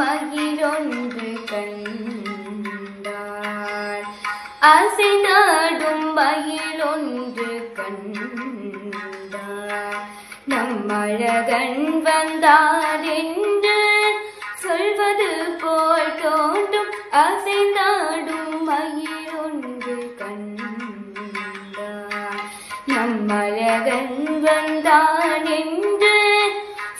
மயிலொன்று கண்டாள். ஆசை நாடும் மயிலொன்று கண்டாள். நம்மழகன் வந்தார் என்று சொல்வது போல் தோன்றும். அசைந்தாடும் மகிழொன்று கண்டார் கண்டாள். நம்மழகன் வந்தான் என்று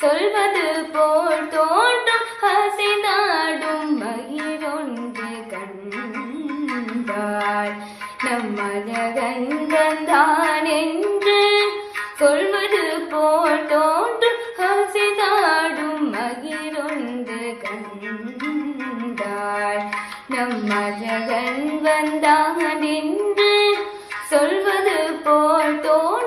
சொல்வது போல் தோன்றும் ஆசை நாடும் மயிலொன்று கண்டாள் நம்மழகன் வந்தான் என்று சொல்வது போல் தோன்றும் ஆசை நாடும் மகிழொன்று கண்டாள் நம்மழகன் வந்தான் என்று சொல்வது போல் தோன்றும்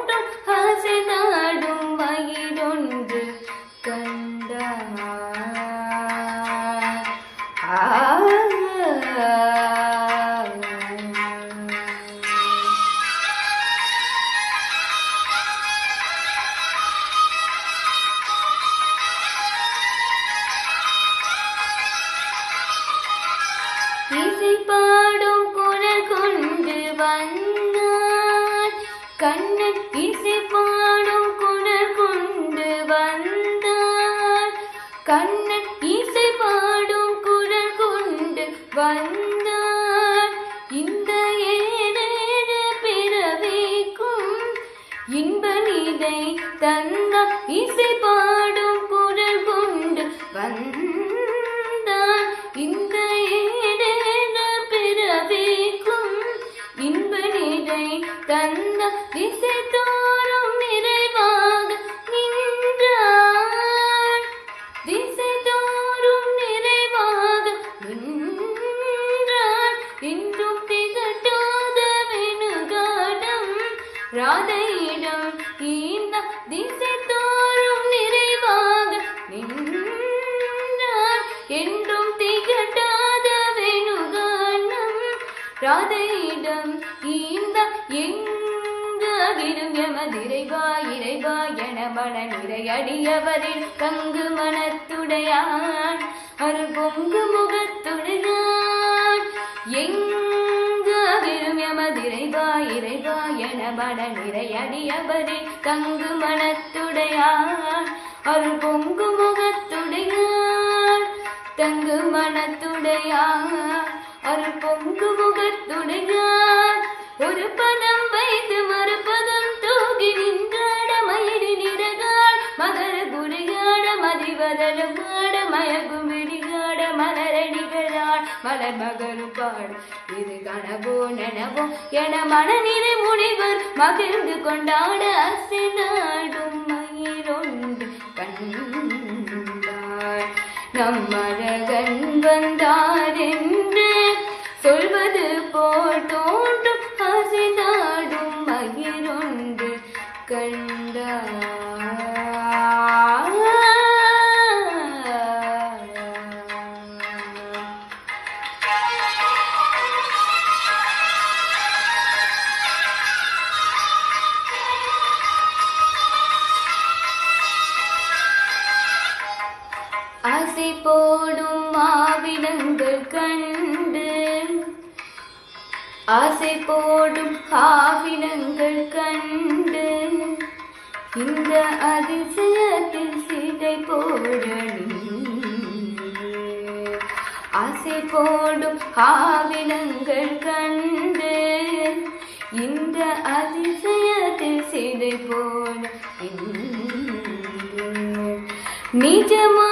கண்ணன் இசை பாடும் கொண்டு வந்தார். கண்ணன் இசை குரல் கொண்டு வந்தார். இந்த ஏழேழு பிறவிக்கும் இன்ப நிலை தந்த இசை பாடும் குரல் கொண்டு வந்தான் இந்த நிலை தந்த திசை தோறும் நிறைவாக நின்றான் திசை தோறும் நிறைவாக நின்றான் இன்றும் திகட்டாத வெணுகாடம் ராதையிடம் இந்த திசை தோறும் நிறைவாக நின்றான் என்றும் ராதையிடம் இந்த எங்காகிலும் எமதிரைவா இறைவா என மன நிறையடியவரில் தங்கு மனத்துடையான். அருள் பொங்கு முகத்துடையான். எங்காகிலும் எமதிரைவா இறைவா என மன நிறையடியவரில் தங்கு மனத்துடையான். அருள் பொங்கு முகத்துடையான். தங்கு மனத்துடையான். அருள் பொங்கு முகத்துடையான் ஒரு பதம் வைத்து மறுபதம் தூக்கி நின்றாட மயிரி நிறகாள் மகர குடிகாட மதிவதல மாட மயகும் விடிகாட மலரடிகளாள் மலர் மகரு பாடு இது கனவோ நனவோ என மனநிலை முனிவர் மகிழ்ந்து கொண்டாட அசினாடும் நாடும் மயிரொன்று கண்டாள் நம்மழகன் வந்தாரின் அசை போடும் மாவிடங்கள் கண்டு ஆசை போடும் காவினங்கள் கண்டு இந்த அதிசயத்தில் சிதை போடணும் ஆசை போடும் காவினங்கள் கண்டு இந்த அதிசயத்தில் சிதை போட நிஜமா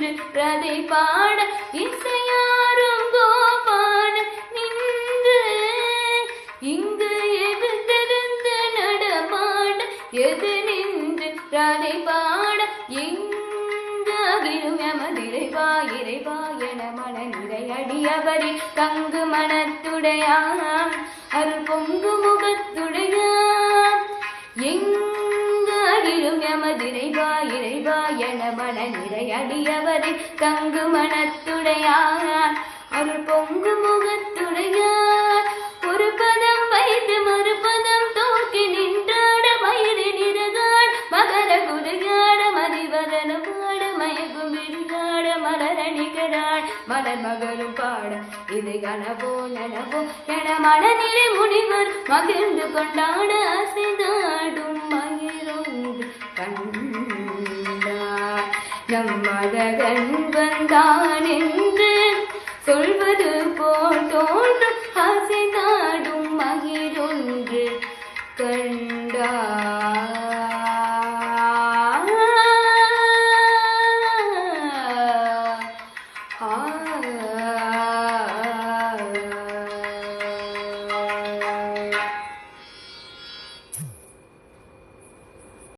நின்றதை பாட இசையாரும் கோபான நின்று இங்கு எது தெரிந்து நடமாட எது நின்று ரதை பாட எங்கிலும் எமது இறைவா இறைவா என மன நிறையடியவரை தங்கு மனத்துடையான் அருள் பொங்கு முகத்துடையான். எங்கிலும் எமது மன நிறையடியவரி தங்கு மனத்துடையார். அருள் பொங்கு முகத்துடையார். ஒரு பதம் வைத்து மறுபதம் தோக்கி நின்றாட வயிறு நிறகாட் மகர குருகாட மதிவதன பாட மயக்கும் விரிகாட மலரணிகடாள் மலர் மகளும் பாட இது கனவோ நனவோ என மனநிலை முனிவர் மகிழ்ந்து கொண்டாட அசைந்தாடும் மயிரோடு கண்டார் நம் மதகன் வந்தான் என்று சொல்வது போல் தோன்றும்.